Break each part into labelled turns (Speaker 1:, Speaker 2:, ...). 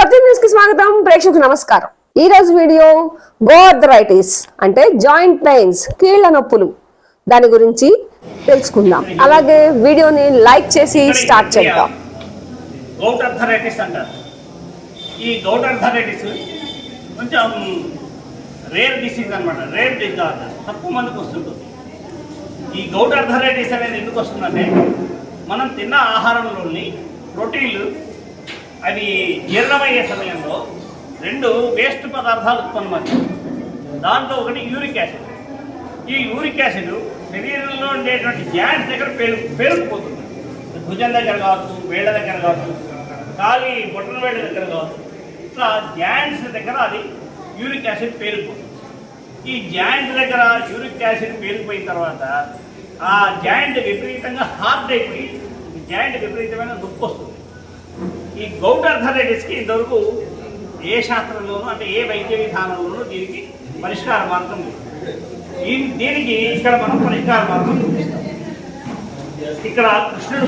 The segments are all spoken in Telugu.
Speaker 1: సత్యం న్యూస్కి స్వాగతం. ప్రేక్షకులకు నమస్కారం. ఈ రోజు వీడియో గోఆర్థరైటిస్ అంటే జాయింట్ పెయిన్స్ కీళ్ళ నొప్పులు. దాని గురించి తెలుసుకుందాం. అలాగే వీడియోని లైక్ చేసి స్టార్ట్ చేద్దాం.
Speaker 2: అంటారు. ఈ కొంచెం రేర్ డిసీజ్ అనమాట రేర్ డిజార్డర్ తక్కువ మందికి వస్తుంటుంది. ఈ గౌట్ అర్థరైటిస్ అనేది ఎందుకు వస్తుందంటే మనం తిన్న ఆహారంలోని ప్రోటీన్లు అవి జీర్ణమయ్యే సమయంలో రెండు వేస్ట్ పదార్థాలు ఉత్పన్నమవుతాయి దాంట్లో ఒకటి యూరిక్ యాసిడ్. ఈ యూరిక్ యాసిడ్ శరీరంలో ఉండేటువంటి జాయింట్స్ దగ్గర పేరు పేరుకుపోతుంది. భుజం దగ్గర కావచ్చు వేళ్ళ దగ్గర కావచ్చు కాలి బొట్టల వేళ్ళ దగ్గర కావచ్చు. ఇట్లా జాయింట్స్ దగ్గర అది యూరిక్ యాసిడ్ పేరుకుపోతుంది. ఈ జాయింట్ దగ్గర యూరిక్ యాసిడ్ పేరుకుపోయిన తర్వాత ఆ జాయింట్ విపరీతంగా హార్డ్ అయిపోయి జాయింట్ విపరీతమైన నొప్పి వస్తుంది. ఈ గౌట్ ఇంతవరకు ఏ శాస్త్రంలోనూ అంటే ఏ వైద్య విధానంలోనూ దీనికి పరిష్కార మార్గం లేదు. ఈ దీనికి ఇక్కడ మనం పరిష్కార మార్గం చూపిస్తాం. ఇక్కడ కృష్ణుడు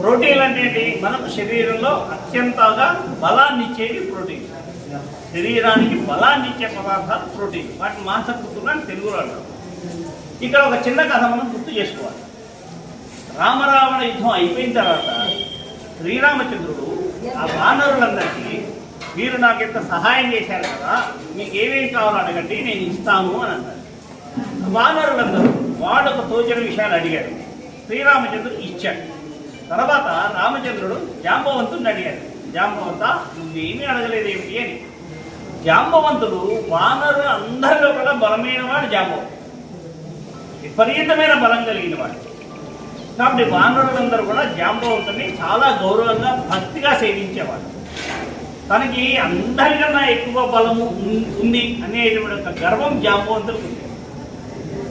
Speaker 2: ప్రోటీన్లు ప్రోటీన్ అంటే మనకు శరీరంలో అత్యంతగా బలాన్ని ఇచ్చేవి ప్రోటీన్. శరీరానికి బలాన్ని ఇచ్చే పదార్థాలు ప్రోటీన్. వాటిని మాంసకృతులు అని తెలుగులో అంటారు. ఇక్కడ ఒక చిన్న కథ మనం గుర్తు చేసుకోవాలి. రామరావణ యుద్ధం అయిపోయిన తర్వాత శ్రీరామచంద్రుడు ఆ వానరులందరికీ మీరు నాకు ఇంత సహాయం చేశారు కదా మీకు ఏమేమి కావాలో అడగండి నేను ఇస్తాను అని అన్నారు. వానరులందరూ వాళ్ళకు తోచిన విషయాలు అడిగారు. శ్రీరామచంద్రుడు ఇచ్చాడు. తర్వాత రామచంద్రుడు జాంబవంతుని అడిగాడు. జాంబవంత నువ్వేమీ అడగలేదు ఏమిటి? అని. జాంబవంతుడు వానరులు అందరిలో కూడా బలమైన వాడు జాంబవంతుడు విపరీతమైన బలం కలిగిన వాడు. కాబట్టి వానరులందరూ కూడా జాంబవంతుని చాలా గౌరవంగా భక్తిగా సేవించేవాడు తనకి అందరికన్నా ఎక్కువ బలము ఉంది అనేటువంటి ఒక గర్వం జాంబవంతుడికి ఉంది.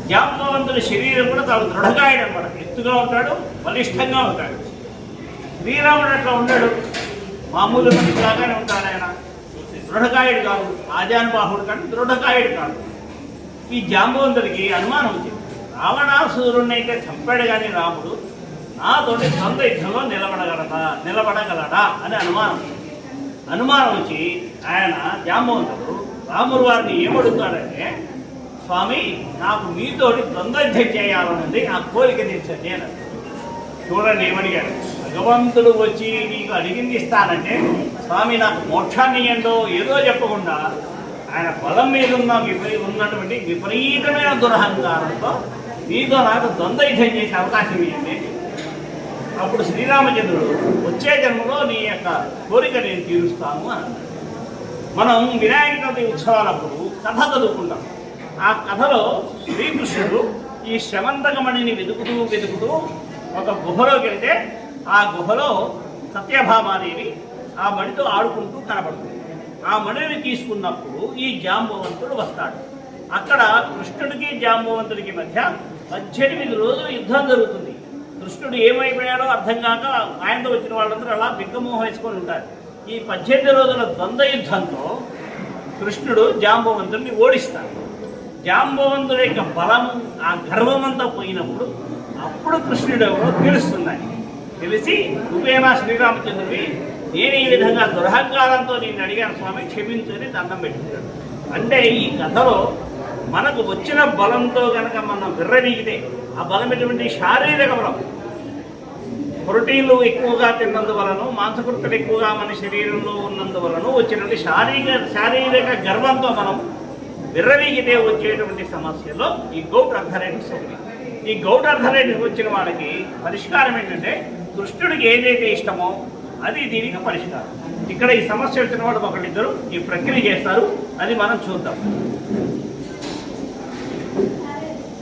Speaker 2: జాంబవంతుడి శరీరం కూడా చాలా దృఢగాయడం అనమాట. ఎత్తుగా ఉంటాడు బలిష్టంగా ఉంటాడు. శ్రీరాముడు అట్లా ఉన్నాడు మామూలు మనిషి లాగానే ఉంటాడు ఆయన. దృఢకాయుడు కాదు. ఆజానుబాహుడు కానీ దృఢకాయుడు కాదు. ఈ జాంబవంతుడికి అనుమానం వచ్చింది. రావణాసురుణ్ణి అయితే చంపాడు కానీ రాముడు నాతోటి ద్వంద్వ యుద్ధంలో నిలబడగలదా? నిలబడగలడా? అని అనుమానం. అనుమానం వచ్చి ఆయన జాంబవంతుడు రాముడు వారిని ఏమడుగుతాడంటే స్వామి నాకు మీతోటి ద్వంద్వ యుద్ధం చేయాలనుంది ఆ కోరిక తీర్చండి అని చూడండి ఏమడిగాడు భగవంతుడు వచ్చి నీకు అడిగింది ఇస్తానంటే స్వామి నాకు మోక్షాన్ని ఏంటో ఏదో చెప్పకుండా ఆయన బలం మీద ఉన్న విపరీ ఉన్నటువంటి విపరీతమైన దురహంకారంతో నీతో నాకు ద్వంద్వ యుద్ధం చేసే అవకాశం ఇవ్వండి అప్పుడు శ్రీరామచంద్రుడు వచ్చే జన్మలో నీ యొక్క కోరిక నేను తీరుస్తాను అని అన్నాడు. మనం వినాయక చవితి ఉత్సవాలప్పుడు కథ చదువుకుంటాం. ఆ కథలో శ్రీకృష్ణుడు ఈ శ్రమంతకమణిని వెతుకుతూ వెతుకుతూ ఒక గుహలోకి వెళ్తే ఆ గుహలో సత్యభామాదేవి ఆ మణితో ఆడుకుంటూ కనబడుతుంది. ఆ మణిని తీసుకున్నప్పుడు ఈ జాంబవంతుడు వస్తాడు. అక్కడ కృష్ణుడికి జాంబవంతుడికి మధ్య పద్దెనిమిది రోజులు యుద్ధం జరుగుతుంది. కృష్ణుడు ఏమైపోయాడో అర్థం కాక ఆయనతో వచ్చిన వాళ్ళందరూ అలా బిగ్గమోహం వేసుకొని ఉంటారు. ఈ పద్దెనిమిది రోజుల ద్వంద్వ యుద్ధంతో కృష్ణుడు జాంబవంతుడిని ఓడిస్తాడు. జాంబవంతుడి యొక్క బలము ఆ గర్వమంతా పోయినప్పుడు అప్పుడు కృష్ణుడు ఎవరో తెలుస్తున్నాయి. తెలిసి నువ్వేనా శ్రీరామచంద్రుడి నేను ఈ విధంగా దురహంకారంతో నేను అడిగాను స్వామి క్షమించుని దండం పెట్టుకున్నాడు అంటే ఈ కథలో మనకు వచ్చిన బలంతో కనుక మనం విర్రవీగితే ఆ బలం ఎటువంటి శారీరక బలం? ప్రోటీన్లు ఎక్కువగా తిన్నందువలన మాంసకృతులు ఎక్కువగా మన శరీరంలో ఉన్నందువలన వచ్చినటువంటి శారీరక శారీరక గర్వంతో మనం విర్రవీగితే వచ్చేటువంటి సమస్యలో ఈ గౌట్ అర్థరైటిస్ ఒకటి ఈ గౌట్ అర్థరైటిస్ వచ్చిన వాళ్ళకి పరిష్కారం ఏంటంటే కృష్ణుడికి ఏదైతే ఇష్టమో అది దీనికి పరిష్కారం. ఇక్కడ ఈ సమస్య వచ్చిన వాడు ఒకళ్ళిద్దరు ఈ ప్రక్రియ చేస్తారు అది మనం చూద్దాం.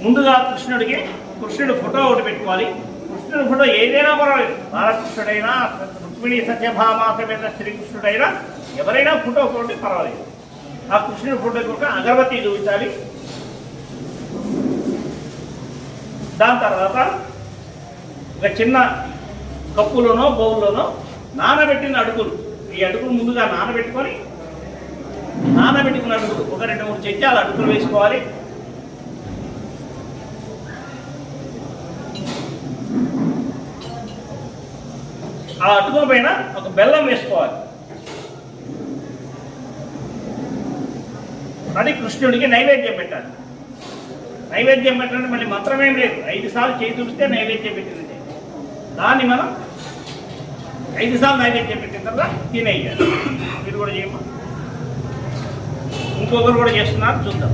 Speaker 2: ముందుగా కృష్ణుడికి కృష్ణుడు ఫోటో ఒకటి పెట్టుకోవాలి. కృష్ణుడి ఫోటో ఏదైనా పర్వాలేదు. బాలకృష్ణుడైనా రుక్మిణి సత్యభామ సమేత శ్రీకృష్ణుడైనా ఎవరైనా ఫోటో ఒకటి పర్వాలేదు. ఆ కృష్ణుడి ఫోటో ఒక అగరబత్తి చూపించాలి దాని తర్వాత ఒక చిన్న కప్పులోనో బౌల్లోనో నానబెట్టిన అడుగులు. ఈ అడుగులు ముందుగా నానబెట్టుకొని నానబెట్టుకున్న అడుగులు. ఒక రెండు మూడు చెంచాలు అడుగులు వేసుకోవాలి. ఆ అటుకుల పైన ఒక బెల్లం వేసుకోవాలి. అది కృష్ణుడికి నైవేద్యం పెట్టాలి. నైవేద్యం పెట్టాలంటే మళ్ళీ మంత్రమేం లేదు. ఐదు సార్లు చేయి చూపిస్తే నైవేద్యం పెట్టింది. దాన్ని మనం ఐదు సార్లు నైవేద్యం పెట్టిన తర్వాత తినేయాలి. మీరు కూడా చేయమా ఇంకొకరు కూడా చేస్తున్నారు చూద్దాం.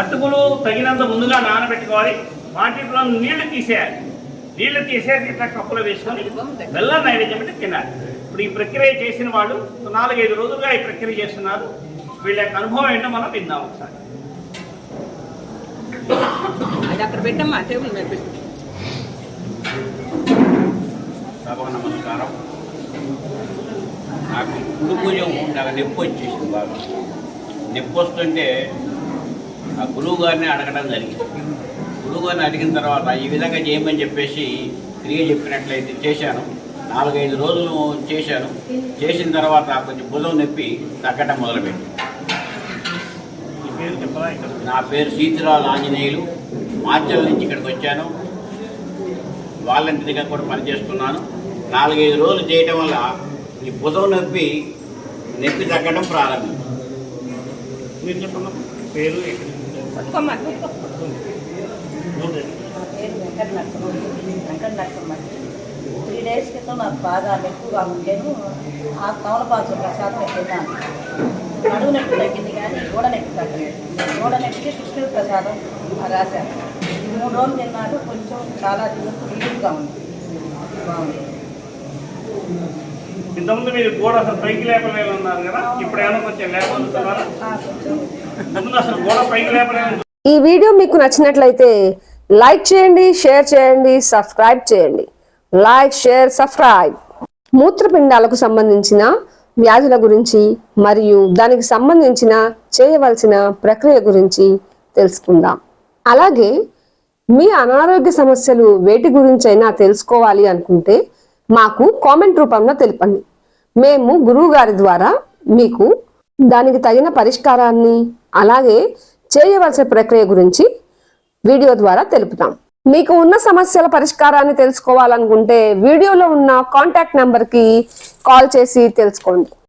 Speaker 2: అటుకులు తగినంత ముందుగా నానబెట్టుకోవాలి. వాటిలో నీళ్ళు తీసేయాలి. నీళ్ళు తీసేసి ఇట్లా కప్పులో వేసుకొని బెల్లం నైవేద్యం పెట్టి తినాలి. ఇప్పుడు ఈ ప్రక్రియ చేసిన వాళ్ళు నాలుగైదు రోజులుగా ఈ ప్రక్రియ చేస్తున్నారు. వీళ్ళ యొక్క అనుభవం ఏంటో మనం విందాం ఒకసారి.
Speaker 3: అది అక్కడ పెట్టమ్మా టేబుల్
Speaker 4: నమస్కారం. కుడి భుజం నాకు నొప్పి వచ్చేసింది బాగా నొప్పి వస్తుంటే ఆ గురువు గారిని అడగడం జరిగింది. గురువు గారిని అడిగిన తర్వాత ఈ విధంగా చేయమని చెప్పేసి తిరిగి చెప్పినట్లయితే చేశాను. నాలుగైదు రోజులు చేశాను. చేసిన తర్వాత కొంచెం భుజం నొప్పి తగ్గటం మొదలుపెట్టి
Speaker 2: చెప్పరా
Speaker 4: నా పేరు సీతిరాలు ఆంజనేయులు. మార్చల నుంచి ఇక్కడికి వచ్చాను. వాలంటీర్గా కూడా పనిచేస్తున్నాను. నాలుగైదు రోజులు చేయటం వల్ల ఈ భుజం నొప్పి నొప్పి తగ్గడం ప్రారంభించింది
Speaker 2: మీరు చెప్పండి. పేరు
Speaker 5: త్రీ డేస్ క్రితం నాకు బాగా ఎక్కువగా ఉండేను. ఆ తమలపాకు ప్రసాదం తిన్నాను. నడువు నొప్పి తగ్గింది కానీ గోడ నొప్పి తగ్గలేదు. గోడ నొప్పికి కృష్ణుడి ప్రసాదం రాశాను. మూడు రోజులు తిన్నాను కొంచెం చాలా రిలీఫ్గా ఉంది. బాగుంది.
Speaker 2: ఇంతకుముందు మీరు గోడ అసలు పైకి లేపలేము అన్నారు కదా ఇప్పుడు ఏమైనా కొంచెం లేకపోతున్నారా ముందు అసలు గోడ పైకి లేపలేము
Speaker 1: ఈ వీడియో మీకు నచ్చినట్లయితే లైక్ చేయండి షేర్ చేయండి సబ్స్క్రైబ్ చేయండి. Like share subscribe. మూత్రపిండాలకు సంబంధించిన వ్యాధుల గురించి మరియు దానికి సంబంధించిన చేయవలసిన ప్రక్రియ గురించి తెలుసుకుందాం. అలాగే మీ అనారోగ్య సమస్యలు వేటి గురించైనా తెలుసుకోవాలి అనుకుంటే మాకు కామెంట్ రూపంలో తెలపండి. మేము గురువు గారి ద్వారా మీకు దానికి తగిన పరిష్కారాన్ని అలాగే చేయవలసిన ప్రక్రియ గురించి వీడియో ద్వారా తెలుపుతాం. మీకు ఉన్న సమస్యల పరిష్కారాన్ని తెలుసుకోవాలనుకుంటే వీడియోలో ఉన్న కాంటాక్ట్ నెంబర్కి కాల్ చేసి తెలుసుకోండి.